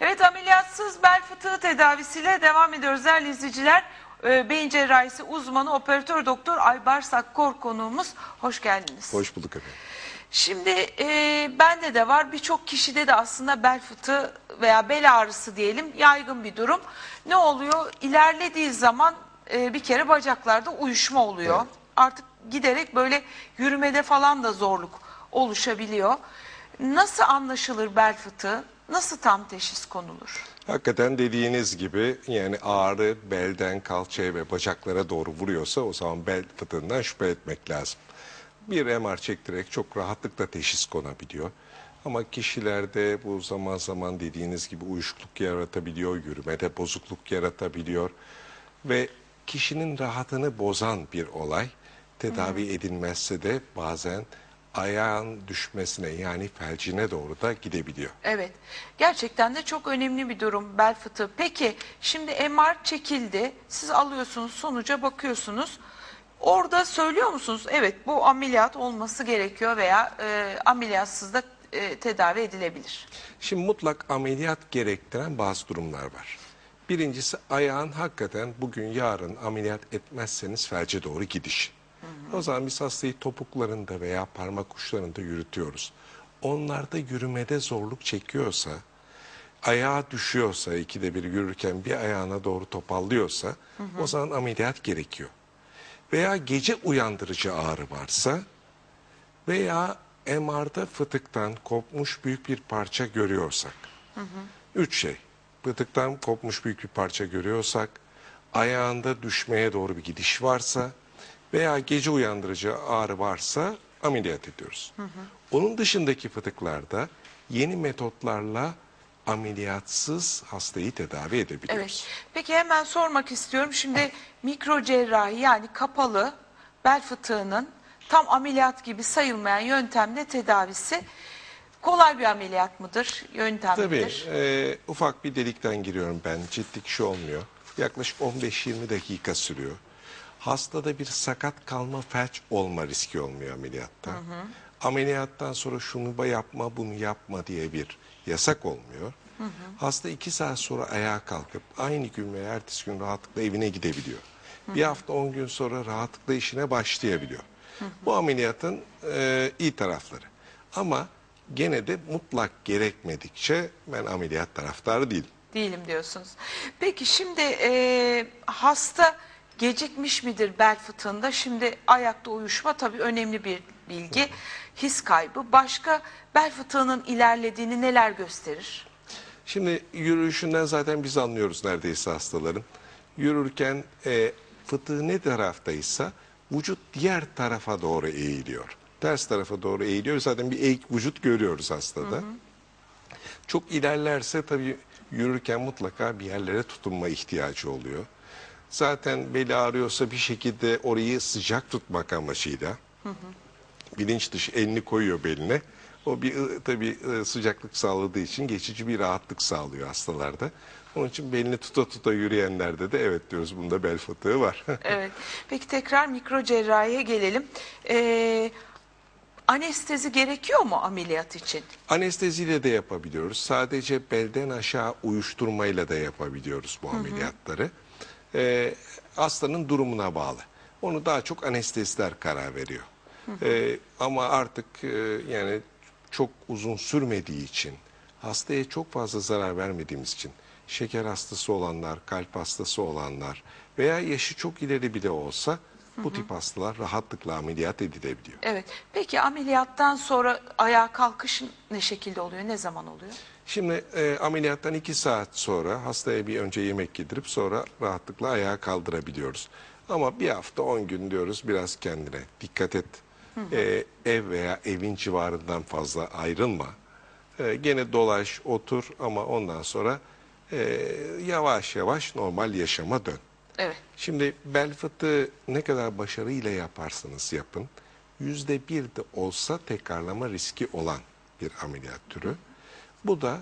Evet ameliyatsız bel fıtığı tedavisiyle devam ediyoruz değerli izleyiciler. Ee, Beyin cerrahisi uzmanı operatör doktor Aybars Akkor konuğumuz. Hoş geldiniz. Hoş bulduk efendim. Şimdi e, bende de var birçok kişide de aslında bel fıtığı veya bel ağrısı diyelim yaygın bir durum. Ne oluyor? İlerlediği zaman e, bir kere bacaklarda uyuşma oluyor. Evet. Artık giderek böyle yürümede falan da zorluk oluşabiliyor. Nasıl anlaşılır bel fıtığı? Nasıl tam teşhis konulur? Hakikaten dediğiniz gibi yani ağrı belden kalçaya ve bacaklara doğru vuruyorsa o zaman bel fıtığından şüphe etmek lazım. Bir MR çektirerek çok rahatlıkla teşhis konabiliyor. Ama kişilerde bu zaman zaman dediğiniz gibi uyuşukluk yaratabiliyor, yürümede bozukluk yaratabiliyor ve kişinin rahatını bozan bir olay tedavi edilmezse de bazen ayağın düşmesine yani felcine doğru da gidebiliyor. Evet. Gerçekten de çok önemli bir durum bel fıtığı. Peki şimdi MR çekildi. Siz alıyorsunuz sonuca bakıyorsunuz. Orada söylüyor musunuz? Evet bu ameliyat olması gerekiyor veya e, ameliyatsız da e, tedavi edilebilir. Şimdi mutlak ameliyat gerektiren bazı durumlar var. Birincisi ayağın hakikaten bugün yarın ameliyat etmezseniz felce doğru gidiş. O zaman biz hastayı topuklarında veya parmak uçlarında yürütüyoruz. Onlarda yürümede zorluk çekiyorsa, ayağa düşüyorsa ikide bir yürürken bir ayağına doğru topallıyorsa o zaman ameliyat gerekiyor. Veya gece uyandırıcı ağrı varsa veya MR'da fıtıktan kopmuş büyük bir parça görüyorsak. Üç şey. Fıtıktan kopmuş büyük bir parça görüyorsak, ayağında düşmeye doğru bir gidiş varsa veya gece uyandırıcı ağrı varsa ameliyat ediyoruz. Onun dışındaki fıtıklarda yeni metotlarla ameliyatsız hastayı tedavi edebiliyoruz. Evet. Peki hemen sormak istiyorum. Şimdi mikro cerrahi yani kapalı bel fıtığının tam ameliyat gibi sayılmayan yöntemle tedavisi kolay bir ameliyat mıdır? Yöntem Tabii midir? e, ufak bir delikten giriyorum ben. Ciddi kişi olmuyor. Yaklaşık 15-20 dakika sürüyor. Hastada bir sakat kalma felç olma riski olmuyor ameliyatta. Ameliyattan sonra şunu yapma bunu yapma diye bir yasak olmuyor. Hasta iki saat sonra ayağa kalkıp aynı gün veya ertesi gün rahatlıkla evine gidebiliyor. Bir hafta 10 gün sonra rahatlıkla işine başlayabiliyor. Bu ameliyatın e, iyi tarafları. Ama gene de mutlak gerekmedikçe ben ameliyat taraftarı değilim. Değilim diyorsunuz. Peki şimdi e, hasta gecikmiş midir bel fıtığında? Şimdi ayakta uyuşma tabii önemli bir bilgi. His kaybı. Başka bel fıtığının ilerlediğini neler gösterir? Şimdi yürüyüşünden zaten biz anlıyoruz neredeyse hastaların. Yürürken e, fıtığı ne taraftaysa vücut diğer tarafa doğru eğiliyor. Ters tarafa doğru eğiliyor. Zaten bir eğik vücut görüyoruz hastada. Çok ilerlerse tabii yürürken mutlaka bir yerlere tutunma ihtiyacı oluyor. Zaten beli ağrıyorsa bir şekilde orayı sıcak tutmak amacıyla bilinç dışı elini koyuyor beline. O bir tabii sıcaklık sağladığı için geçici bir rahatlık sağlıyor hastalarda. Onun için belini tuta tuta yürüyenlerde de evet diyoruz bunda bel fıtığı var. Evet. Peki tekrar mikro cerrahiye gelelim. E, anestezi gerekiyor mu ameliyat için? Anesteziyle de yapabiliyoruz. Sadece belden aşağı uyuşturmayla da yapabiliyoruz bu ameliyatları. Ee, hastanın durumuna bağlı. Onu daha çok anestezler karar veriyor. Ee, ama artık e, yani çok uzun sürmediği için, hastaya çok fazla zarar vermediğimiz için, şeker hastası olanlar, kalp hastası olanlar veya yaşı çok ileri bile olsa bu tip hastalar rahatlıkla ameliyat edilebiliyor. Evet. Peki ameliyattan sonra ayağa kalkış ne şekilde oluyor? Ne zaman oluyor? Şimdi e, ameliyattan iki saat sonra hastaya bir önce yemek yedirip sonra rahatlıkla ayağa kaldırabiliyoruz. Ama bir hafta on gün diyoruz biraz kendine dikkat et. E, ev veya evin civarından fazla ayrılma. E, gene dolaş, otur ama ondan sonra e, yavaş yavaş normal yaşama dön. Evet. Şimdi bel fıtığı ne kadar başarıyla yaparsanız yapın, yüzde bir de olsa tekrarlama riski olan bir ameliyat türü. Bu da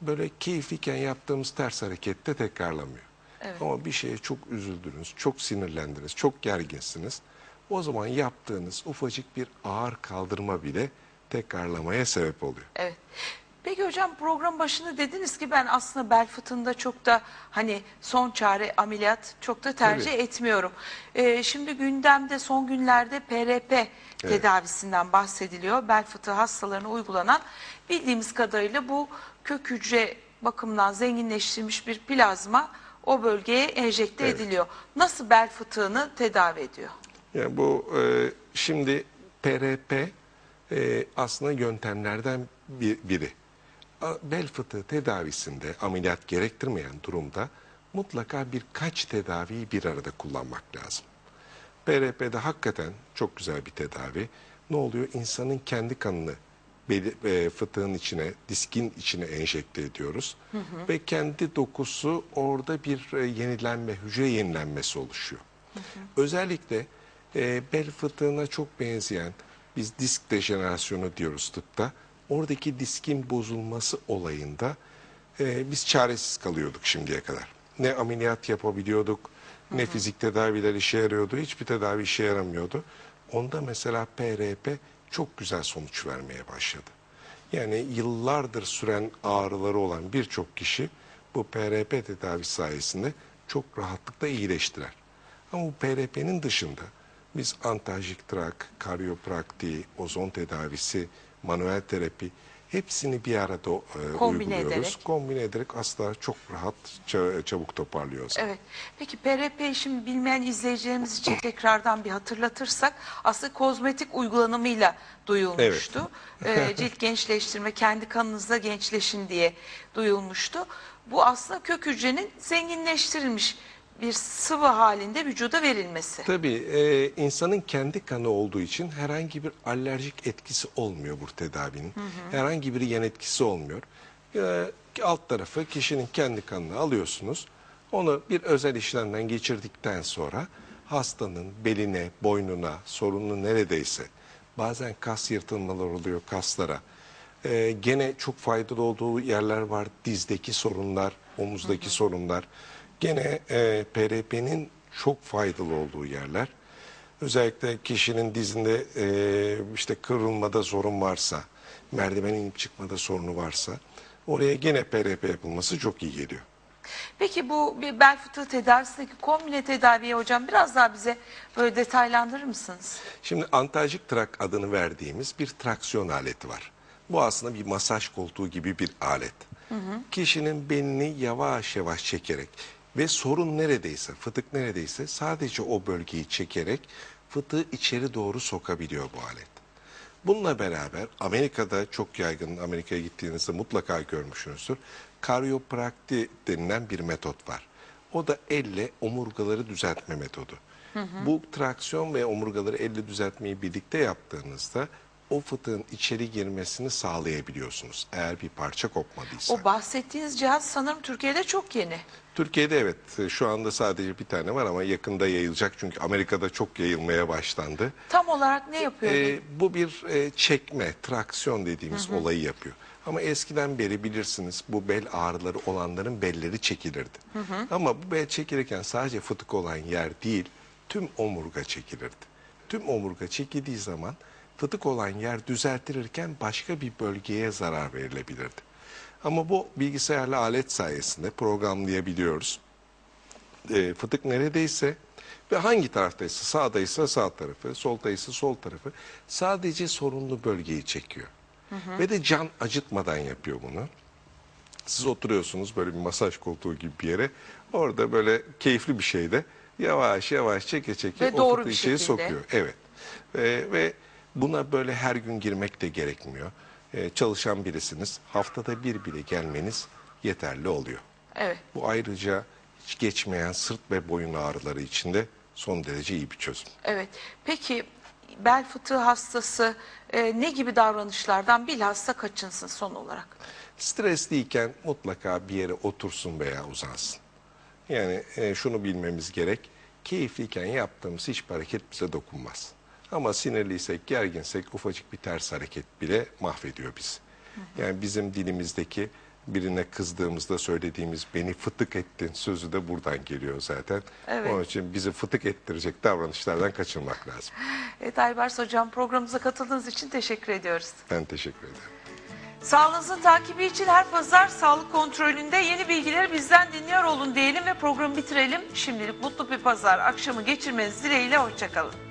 böyle keyifliyken yaptığımız ters harekette tekrarlamıyor. Evet. Ama bir şeye çok üzüldünüz, çok sinirlendiniz, çok gerginsiniz. O zaman yaptığınız ufacık bir ağır kaldırma bile tekrarlamaya sebep oluyor. Evet. Peki hocam program başında dediniz ki ben aslında bel fıtığında çok da hani son çare ameliyat çok da tercih Tabii. etmiyorum. Ee, şimdi gündemde son günlerde PRP tedavisinden bahsediliyor. Bel fıtığı hastalarına uygulanan bildiğimiz kadarıyla bu kök hücre bakımından zenginleştirilmiş bir plazma o bölgeye enjekte Evet. ediliyor. Nasıl bel fıtığını tedavi ediyor? Yani bu e, şimdi PRP e, aslında yöntemlerden bir, biri. Bel fıtığı tedavisinde ameliyat gerektirmeyen durumda mutlaka birkaç tedaviyi bir arada kullanmak lazım. PRP'de hakikaten çok güzel bir tedavi. Ne oluyor? İnsanın kendi kanını beli- e, fıtığın içine, diskin içine enjekte ediyoruz. Ve kendi dokusu orada bir e, yenilenme, hücre yenilenmesi oluşuyor. Özellikle e, bel fıtığına çok benzeyen, biz disk dejenerasyonu diyoruz tıpta. Oradaki diskin bozulması olayında e, biz çaresiz kalıyorduk şimdiye kadar. Ne ameliyat yapabiliyorduk, ne fizik tedaviler işe yarıyordu, hiçbir tedavi işe yaramıyordu. Onda mesela PRP çok güzel sonuç vermeye başladı. Yani yıllardır süren ağrıları olan birçok kişi bu PRP tedavisi sayesinde çok rahatlıkla iyileştiler. Ama bu PRP'nin dışında biz antajik trak, karyoprakti, ozon tedavisi, manuel terapi hepsini bir arada e, Kombine uyguluyoruz. ederek. Kombine ederek asla çok rahat, ça- çabuk toparlıyoruz. Evet. Peki PRP şimdi bilmeyen izleyicilerimiz için tekrardan bir hatırlatırsak aslında kozmetik uygulanımıyla duyulmuştu. Ee, cilt gençleştirme, kendi kanınızda gençleşin diye duyulmuştu. Bu aslında kök hücrenin zenginleştirilmiş bir sıvı halinde vücuda verilmesi. Tabii e, insanın kendi kanı olduğu için herhangi bir alerjik etkisi olmuyor bu tedavinin. Herhangi bir yan etkisi olmuyor. E, alt tarafı kişinin kendi kanını alıyorsunuz. Onu bir özel işlemden geçirdikten sonra hastanın beline, boynuna, sorunlu neredeyse bazen kas yırtılmaları oluyor kaslara. E, gene çok faydalı olduğu yerler var. Dizdeki sorunlar, omuzdaki sorunlar. Gene e, PRP'nin çok faydalı olduğu yerler. Özellikle kişinin dizinde e, işte kırılmada sorun varsa, merdiven inip çıkmada sorunu varsa oraya gene PRP yapılması çok iyi geliyor. Peki bu bir bel fıtığı tedavisindeki kombine tedaviye hocam biraz daha bize böyle detaylandırır mısınız? Şimdi antajik trak adını verdiğimiz bir traksiyon aleti var. Bu aslında bir masaj koltuğu gibi bir alet. Kişinin belini yavaş yavaş çekerek ve sorun neredeyse, fıtık neredeyse sadece o bölgeyi çekerek fıtığı içeri doğru sokabiliyor bu alet. Bununla beraber Amerika'da çok yaygın, Amerika'ya gittiğinizde mutlaka görmüşsünüzdür. Karyoprakti denilen bir metot var. O da elle omurgaları düzeltme metodu. Bu traksiyon ve omurgaları elle düzeltmeyi birlikte yaptığınızda o fıtığın içeri girmesini sağlayabiliyorsunuz. Eğer bir parça kopmadıysa. O bahsettiğiniz cihaz sanırım Türkiye'de çok yeni. Türkiye'de evet şu anda sadece bir tane var ama yakında yayılacak çünkü Amerika'da çok yayılmaya başlandı. Tam olarak ne yapıyor? Ee, bu bir e, çekme, traksiyon dediğimiz olayı yapıyor. Ama eskiden beri bilirsiniz bu bel ağrıları olanların belleri çekilirdi. Ama bu bel çekilirken sadece fıtık olan yer değil, tüm omurga çekilirdi. Tüm omurga çekildiği zaman fıtık olan yer düzeltilirken başka bir bölgeye zarar verilebilirdi. Ama bu bilgisayarlı alet sayesinde programlayabiliyoruz e, fıtık neredeyse ve hangi taraftaysa sağdaysa sağ tarafı, soldaysa sol tarafı sadece sorunlu bölgeyi çekiyor. Ve de can acıtmadan yapıyor bunu. Siz oturuyorsunuz böyle bir masaj koltuğu gibi bir yere. Orada böyle keyifli bir şeyde yavaş yavaş çeke çeke Ve o doğru fıtığı bir şekilde. sokuyor. Evet. Ve, ve buna böyle her gün girmek de gerekmiyor. E, çalışan birisiniz. Haftada bir bile gelmeniz yeterli oluyor. Evet. Bu ayrıca hiç geçmeyen sırt ve boyun ağrıları için de son derece iyi bir çözüm. Evet. Peki bel fıtığı hastası e, ne gibi davranışlardan bilhassa kaçınsın son olarak? Stresliyken mutlaka bir yere otursun veya uzansın. Yani e, şunu bilmemiz gerek. Keyifliyken yaptığımız hiçbir hareket bize dokunmaz. Ama sinirliysek, gerginsek ufacık bir ters hareket bile mahvediyor bizi. Yani bizim dilimizdeki birine kızdığımızda söylediğimiz beni fıtık ettin sözü de buradan geliyor zaten. Evet. Onun için bizi fıtık ettirecek davranışlardan kaçınmak lazım. Evet Aybars Hocam programımıza katıldığınız için teşekkür ediyoruz. Ben teşekkür ederim. Sağlığınızın takibi için her pazar sağlık kontrolünde yeni bilgileri bizden dinliyor olun diyelim ve programı bitirelim. Şimdilik mutlu bir pazar akşamı geçirmeniz dileğiyle hoşçakalın.